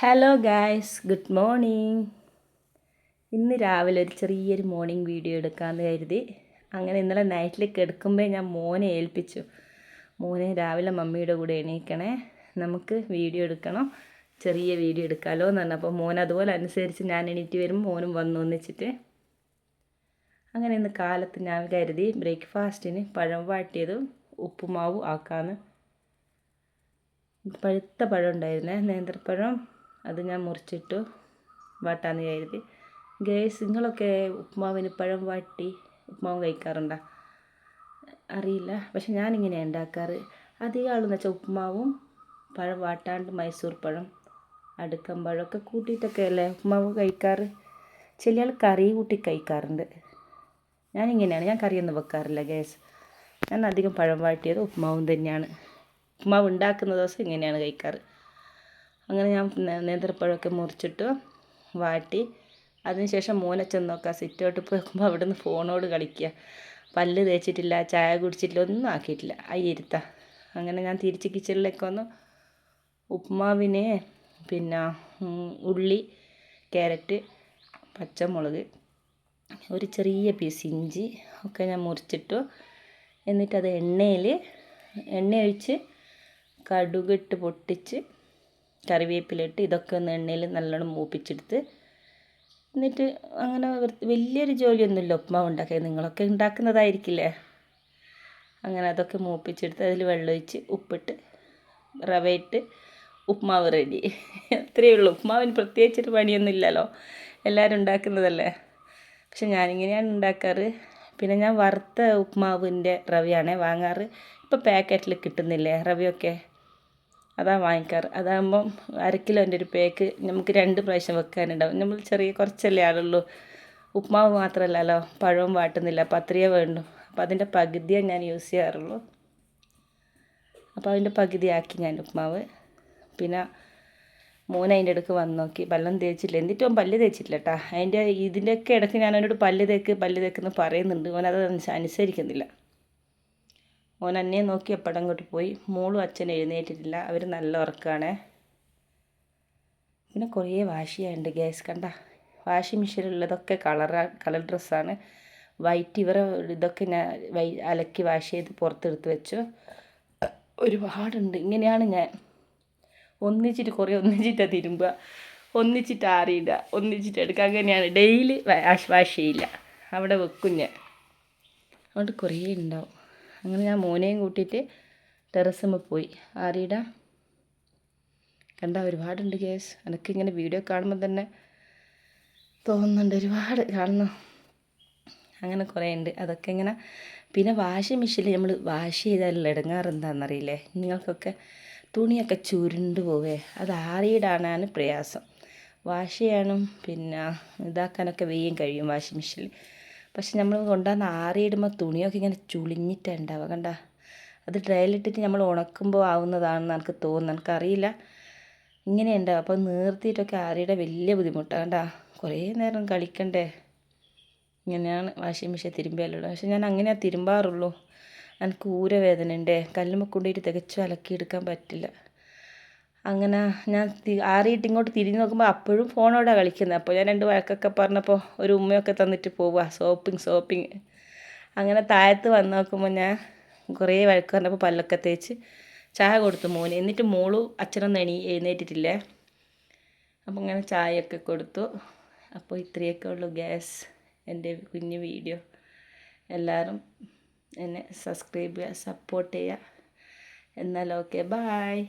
Hello guys good morning ഇന്ന് രാവിലെ ഒരു ചെറിയൊരു മോർണിംഗ് വീഡിയോ എടുക്കാമെന്ന് കരുതി. അങ്ങനെ ഇന്നലെ നൈറ്റിൽ കിടക്കുമ്പോൾ ഞാൻ മോനെ ഏൽപ്പിച്ചു. മോനെ രാവിലെ മമ്മിയുടെ കൂടെ എണീക്കണേ. നമുക്ക് വീഡിയോ എടുക്കണം. ചെറിയ വീഡിയോ എടുക്കാമല്ലോ എന്ന് പറഞ്ഞപ്പോൾ മോൻ അതുപോലെ അനുസരിച്ച് ഞാൻ എണീറ്റ് വരും. മോനും വന്നു ഒന്നിച്ചിട്ട്. അങ്ങനെ ഇന്ന് കാലത്ത് ഞാൻ കരുതി ബ്രേക്ക്ഫാസ്റ്റിന് പഴം വാട്ടിയതും ഉപ്പുമാവും ആക്കാമെന്ന് പഴുത്ത പഴം ഉണ്ടായിരുന്നേ നേന്ത്രപ്പഴം. അത് ഞാൻ മുറിച്ചിട്ടു വാട്ടാന്ന് കരുതി. ഗേസ് നിങ്ങളൊക്കെ ഉപ്മാവിന് പഴം വാട്ടി ഉപ്മാവ് കഴിക്കാറുണ്ടോ? അറിയില്ല. പക്ഷെ ഞാനിങ്ങനെയാണ് ഉണ്ടാക്കാറ്. അധികം ആളെന്ന് വെച്ചാൽ ഉപ്മാവും പഴം വാട്ടാണ്ട് മൈസൂർ പഴം അടുക്കം പഴമൊക്കെ കൂട്ടിയിട്ടൊക്കെ അല്ലേ ഉപ്മാവ് കഴിക്കാറ്? ചില ആൾ കറി കൂട്ടി കഴിക്കാറുണ്ട്. ഞാനിങ്ങനെയാണ്. ഞാൻ കറിയൊന്നും വെക്കാറില്ല ഗ്യാസ് ഞാൻ അധികം പഴം വാട്ടിയത് ഉപ്മാവും തന്നെയാണ്. ഉപ്മാവ് ഉണ്ടാക്കുന്ന ദിവസം ഇങ്ങനെയാണ് കഴിക്കാറ്. അങ്ങനെ ഞാൻ നേന്ത്രപ്പഴമൊക്കെ മുറിച്ചിട്ട് വാട്ടി. അതിനുശേഷം മോനെ ചെന്ന് നോക്കുക സിറ്റൗട്ട് പോയി അവിടെ നിന്ന് ഫോണോട് കളിക്കുക പല്ല് തേച്ചിട്ടില്ല ചായ കുടിച്ചിട്ടില്ല ഒന്നും ആക്കിയിട്ടില്ല. അയ്യിരുത്ത അങ്ങനെ ഞാൻ തിരിച്ച് കിച്ചണിലേക്ക് വന്നു. ഉപ്മാവിനെ പിന്നെ ഉള്ളി ക്യാരറ്റ് പച്ചമുളക് ഒരു ചെറിയ പീസ് ഇഞ്ചി ഒക്കെ ഞാൻ മുറിച്ചിട്ടു. എന്നിട്ടത് എണ്ണയിൽ എണ്ണ ഒഴിച്ച് കടുകിട്ട് പൊട്ടിച്ച് കറിവേപ്പിലിട്ട് ഇതൊക്കെ ഒന്ന് എണ്ണയിൽ നല്ലോണം മൂപ്പിച്ചെടുത്ത് എന്നിട്ട് അങ്ങനെ വലിയൊരു ജോലിയൊന്നുമില്ല ഉപ്മാവ് ഉണ്ടാക്കിയത് നിങ്ങളൊക്കെ ഉണ്ടാക്കുന്നതായിരിക്കില്ലേ? അങ്ങനെ അതൊക്കെ മൂപ്പിച്ചെടുത്ത് അതിൽ വെള്ളമൊഴിച്ച് ഉപ്പിട്ട് റവയിട്ട് ഉപ്മാവ് റെഡി. അത്രയേ ഉള്ളൂ. ഉപ്മാവിന് പ്രത്യേകിച്ചൊരു പണിയൊന്നും ഇല്ലല്ലോ എല്ലാവരും ഉണ്ടാക്കുന്നതല്ലേ? പക്ഷെ ഞാനിങ്ങനെയാണ് ഉണ്ടാക്കാറ്. പിന്നെ ഞാൻ വറുത്ത ഉപ്മാവിന്റെ റവയാണ് വാങ്ങാറ്. ഇപ്പോൾ പാക്കറ്റിൽ കിട്ടുന്നില്ലേ റവയൊക്കെ? അതാണ് വാങ്ങിക്കാറ്. അതാകുമ്പം അരക്കിലോന്റെ ഒരു പേക്ക് നമുക്ക് രണ്ട് പ്രാവശ്യം വെക്കാനുണ്ടാവും. നമ്മൾ ചെറിയ കുറച്ചല്ലേ ആളുള്ളൂ. ഉപ്മാവ് മാത്രമല്ലല്ലോ പഴവും വാട്ടുന്നില്ല. അപ്പോൾ അത്രയേ വേണ്ടു. അപ്പോൾ അതിന്റെ പകുതിയേ ഞാൻ യൂസ് ചെയ്യാറുള്ളൂ. അപ്പോൾ അതിന്റെ പകുതിയാക്കി ഞാൻ ഉപ്മാവ്. പിന്നെ മോൻ അതിന്റെ അടുക്ക് വന്ന് നോക്കി. പല്ലം തേച്ചില്ല എന്നിട്ടും പല്ല് തേച്ചിട്ടില്ല കേട്ടോ അതിന്റെ ഇതിന്റെയൊക്കെ ഇടയ്ക്ക് ഞാൻ അവനോട് പല്ല് തേക്ക് പല്ല് തേക്കെന്ന് പറയുന്നുണ്ട്. അവനത് അനുസരിക്കുന്നില്ല. ഓൻ അന്നേ നോക്കി എപ്പടം അങ്ങോട്ട് പോയി. മോളും അച്ഛൻ എഴുന്നേറ്റിട്ടില്ല. അവർ നല്ല ഉറക്കമാണ് പിന്നെ കുറേ വാഷിയുണ്ട് ഗ്യാസ് കണ്ട? വാഷിംഗ് മെഷീനിലുള്ളതൊക്കെ കളർ കളർ ഡ്രസ്സാണ് വൈറ്റ് ഇവരെ ഇതൊക്കെ ഞാൻ വൈ അലക്കി വാഷ് ചെയ്ത് പുറത്തെടുത്ത് വെച്ചു. ഒരുപാടുണ്ട്. ഇങ്ങനെയാണ് ഞാൻ ഒന്നിച്ചിട്ട് കുറേ ഒന്നിച്ചിട്ടാണ് തിരുമ്പുക. ഒന്നിച്ചിട്ട് ആറിയിടുക. ഒന്നിച്ചിട്ട് എടുക്കുക. അങ്ങനെയാണ്. ഡെയിലി വാഷ് വാഷ് ചെയ്യില്ല. അവിടെ വെക്കും ഞാൻ. അതുകൊണ്ട് കുറേ ഉണ്ടാവും. അങ്ങനെ ഞാൻ മോനെയും കൂട്ടിയിട്ട് ടെറസുമ്മ പോയി. ആരീടാ കണ്ട ഒരുപാടുണ്ട് കേസ്. എനിക്കിങ്ങനെ വീഡിയോ കാണുമ്പോൾ തന്നെ തോന്നുന്നുണ്ട് ഒരുപാട് കാണുന്നു അങ്ങനെ കുറേ ഉണ്ട്. അതൊക്കെ ഇങ്ങനെ പിന്നെ വാഷിംഗ് മെഷീനിൽ നമ്മൾ വാഷ് ചെയ്താലുള്ള ഇടങ്ങാറ് എന്താണെന്നറിയില്ലേ നിങ്ങൾക്കൊക്കെ തുണിയൊക്കെ ചുരുണ്ട് പോവേ. അത് ആറിയിടാനാണ് പ്രയാസം. വാഷ് ചെയ്യാനും പിന്നെ ഇതാക്കാനൊക്കെ വെയ്യും കഴിയും വാഷിംഗ് മെഷീനിൽ. പക്ഷെ നമ്മൾ കൊണ്ടുവന്ന് ആറിയിടുമ്പോൾ തുണിയൊക്കെ ഇങ്ങനെ ചുളിഞ്ഞിട്ടാണ് ഉണ്ടാവുക കണ്ട? അത് ഡ്രയലിട്ടിട്ട് നമ്മൾ ഉണക്കുമ്പോൾ ആവുന്നതാണെന്ന് എനിക്ക് തോന്നുന്നു. എനിക്കറിയില്ല. ഇങ്ങനെ ഉണ്ടാവും അപ്പോൾ നീർത്തിയിട്ടൊക്കെ ആറിയുടെ വലിയ ബുദ്ധിമുട്ടാണ് കണ്ട? കുറേ നേരം കളിക്കണ്ടേ? ഇങ്ങനെയാണ് വാഷിംഗ് മെഷീൻ തിരുമ്പിയാലുള്ളത്. പക്ഷെ ഞാൻ അങ്ങനെയാണ് തിരുമ്പാറുള്ളൂ. എനിക്ക് ഊരവേദന ഉണ്ട് കല്ലുമ്മ കൊണ്ടുപോയിട്ട് തികച്ചും അലക്കിയെടുക്കാൻ പറ്റില്ല. അങ്ങനെ ഞാൻ ആറിയിട്ട് ഇങ്ങോട്ട് തിരിഞ്ഞ് നോക്കുമ്പോൾ അപ്പോഴും ഫോണോടെ കളിക്കുന്നത് അപ്പോൾ ഞാൻ രണ്ട് വഴക്കൊക്കെ പറഞ്ഞപ്പോൾ ഒരു ഉമ്മയൊക്കെ തന്നിട്ട് പോവുക സോപ്പിങ് സോപ്പിങ്. അങ്ങനെ താഴത്ത് വന്ന് നോക്കുമ്പോൾ ഞാൻ കുറേ വഴക്ക് പറഞ്ഞപ്പോൾ പല്ലൊക്കെ തേച്ച് ചായ കൊടുത്തു മോന്. എന്നിട്ട് മോളു അച്ഛനൊന്നും എണീ എഴുന്നേറ്റിട്ടില്ലേ? അപ്പോൾ അങ്ങനെ ചായയൊക്കെ കൊടുത്തു. അപ്പോൾ ഇത്രയൊക്കെ ഉള്ളൂ ഗ്യാസ് എന്റെ കുഞ്ഞു വീഡിയോ. എല്ലാവരും എന്നെ സബ്സ്ക്രൈബ് ചെയ്യുക സപ്പോർട്ട് ചെയ്യുക. എന്നാൽ ഓക്കെ ബായ്